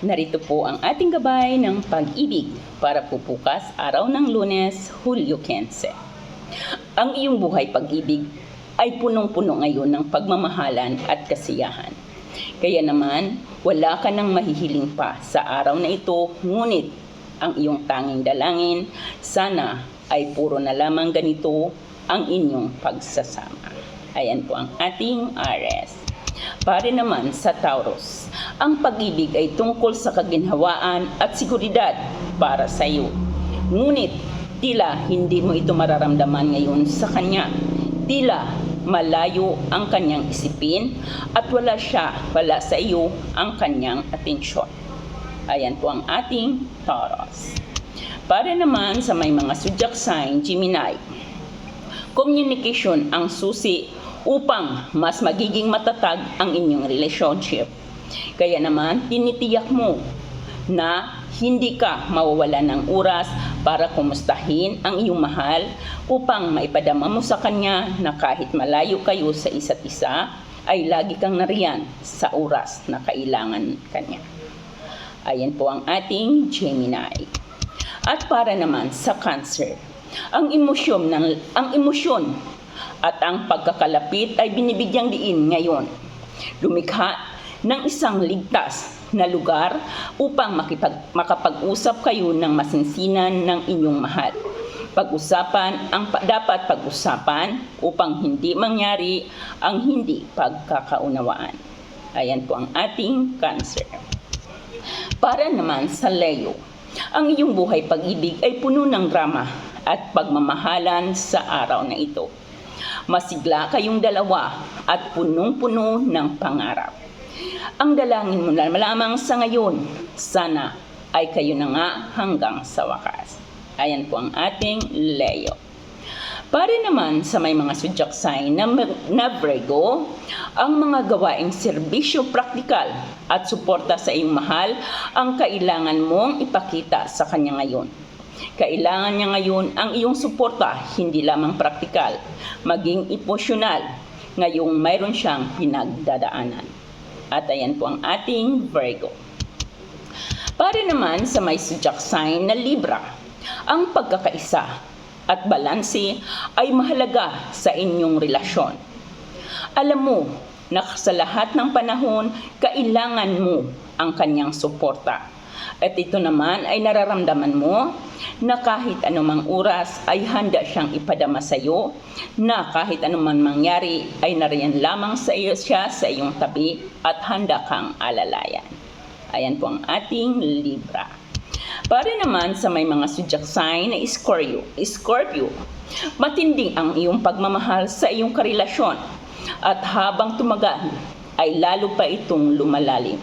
Narito po ang ating gabay ng pag-ibig para po bukas araw ng lunes, Hulyo 15. Ang iyong buhay pag-ibig ay punong-puno ngayon ng pagmamahalan at kasiyahan. Kaya naman, wala ka nang mahihiling pa sa araw na ito, ngunit ang iyong tanging dalangin, sana ay puro na lamang ganito ang inyong pagsasama. Ayan po ang ating Ares. Pare naman sa Taurus, ang pag-ibig ay tungkol sa kaginhawaan at seguridad para sa iyo. Ngunit tila hindi mo ito mararamdaman ngayon sa kanya. Tila malayo ang kanyang isipin at wala siya, wala sa iyo ang kanyang atensyon. Ayan po ang ating Taurus. Para naman sa may mga zodiac sign, Gemini, communication ang susi upang mas magiging matatag ang inyong relationship. Kaya naman, tinitiyak mo na hindi ka mawawala ng oras para kumustahin ang iyong mahal upang maipadama mo sa kanya na kahit malayo kayo sa isa't isa, ay lagi kang nariyan sa oras na kailangan kanya. Ayan po ang ating Gemini. At para naman sa Cancer, ang emosyon ng ang emosyon at ang pagkakalapit ay binibigyang diin ngayon. Lumikha ng isang ligtas na lugar upang makipag, makapag-usap kayo ng masinsinan ng inyong mahal. Pag-usapan ang pa- dapat pag-usapan upang hindi mangyari ang hindi pagkakaunawaan. Ayan po ang ating cancer. Para naman sa Leo, ang iyong buhay pag-ibig ay puno ng drama at pagmamahalan sa araw na ito. Masigla kayong dalawa at punong-puno ng pangarap. Ang dalangin mo na lamang sa ngayon, sana ay kayo na nga hanggang sa wakas. Ayan po ang ating Leo. Para naman sa may mga zodiac sign na, na Virgo, ang mga gawaing serbisyo praktikal at suporta sa iyong mahal ang kailangan mong ipakita sa kanya ngayon. Kailangan niya ngayon ang iyong suporta, hindi lamang praktikal, maging emosyonal, ngayong mayroon siyang pinagdadaanan. At ayan po ang ating Virgo. Para naman sa may zodiac sign na Libra, ang pagkakaisa at balanse ay mahalaga sa inyong relasyon. Alam mo na sa lahat ng panahon, kailangan mo ang kanyang suporta. At ito naman ay nararamdaman mo na kahit anumang oras ay handa siyang ipadama sa iyo, na kahit anuman mangyari ay nariyan lamang sa iyo siya sa iyong tabi at handa kang alalayan. Ayan po ang ating Libra. Para naman sa may mga zodiac sign na Scorpio, Scorpio, matinding ang iyong pagmamahal sa iyong karelasyon at habang tumagal ay lalo pa itong lumalalim.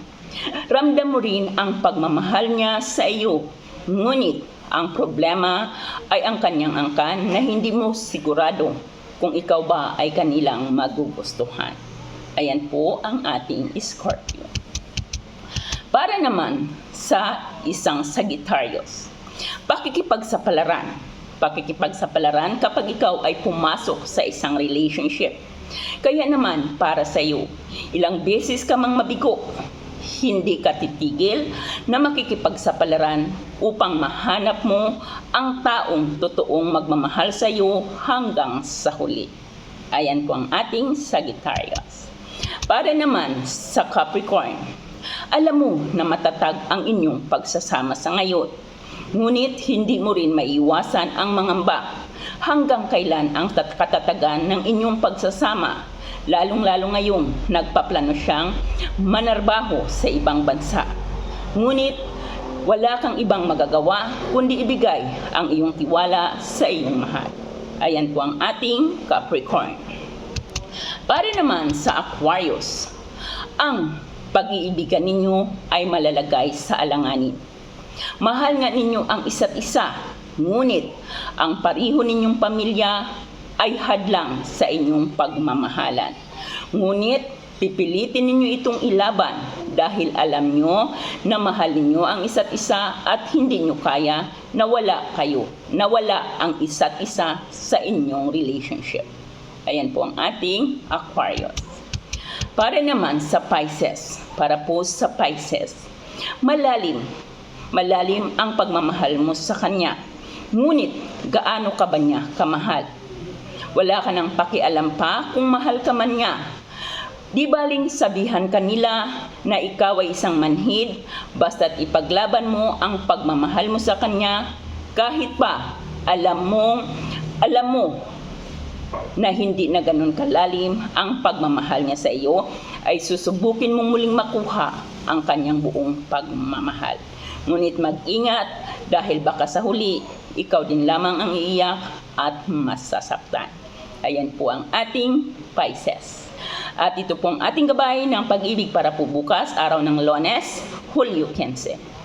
Ramdam mo rin ang pagmamahal niya sa iyo, ngunit ang problema ay ang kanyang angkan na hindi mo sigurado kung ikaw ba ay kanilang magugustuhan. Ayan po ang ating Scorpio. Para naman sa isang Sagittarius, pakikipagsapalaran. Pakikipagsapalaran kapag ikaw ay pumasok sa isang relationship. Kaya naman, para sa iyo, ilang beses ka mang mabigo, hindi ka titigil na makikipagsapalaran upang mahanap mo ang taong totoong magmamahal sa iyo hanggang sa huli. Ayan po ang ating Sagittarius. Para naman sa Capricorn, alam mo na matatag ang inyong pagsasama sa ngayon. Ngunit hindi mo rin maiwasan ang mangamba hanggang kailan ang tat- katatagan ng inyong pagsasama. Lalong-lalo ngayon, nagpaplano siyang manarbaho sa ibang bansa. Ngunit wala kang ibang magagawa kundi ibigay ang iyong tiwala sa iyong mahal. Ayan po ang ating Capricorn. Para naman sa Aquarius, ang pag-iibigan ninyo ay malalagay sa alanganin. Mahal nga ninyo ang isa't isa, ngunit ang pariho ninyong pamilya ay hadlang sa inyong pagmamahalan. Ngunit pipilitin ninyo itong ilaban dahil alam nyo na mahal ninyo ang isa't isa at hindi nyo kaya na wala kayo, na wala ang isa't isa sa inyong relationship. Ayan po ang ating Aquarius. Para naman sa Pisces, para po sa Pisces, Malalim. Malalim ang pagmamahal mo sa kanya. Ngunit, gaano ka ba niya kamahal? Wala ka nang pakialam pa kung mahal ka man niya. Di baling sabihan kanila na ikaw ay isang manhid, basta't ipaglaban mo ang pagmamahal mo sa kanya, kahit pa alam mo, alam mo na hindi na ganun kalalim ang pagmamahal niya sa iyo, ay susubukin mong muling makuha ang kanyang buong pagmamahal. Ngunit mag-ingat dahil baka sa huli, ikaw din lamang ang iiyak at masasaktan. Ayan po ang ating Pisces. At ito pong ating gabay ng pag-ibig para po bukas, araw ng Lones, Hulyo 15.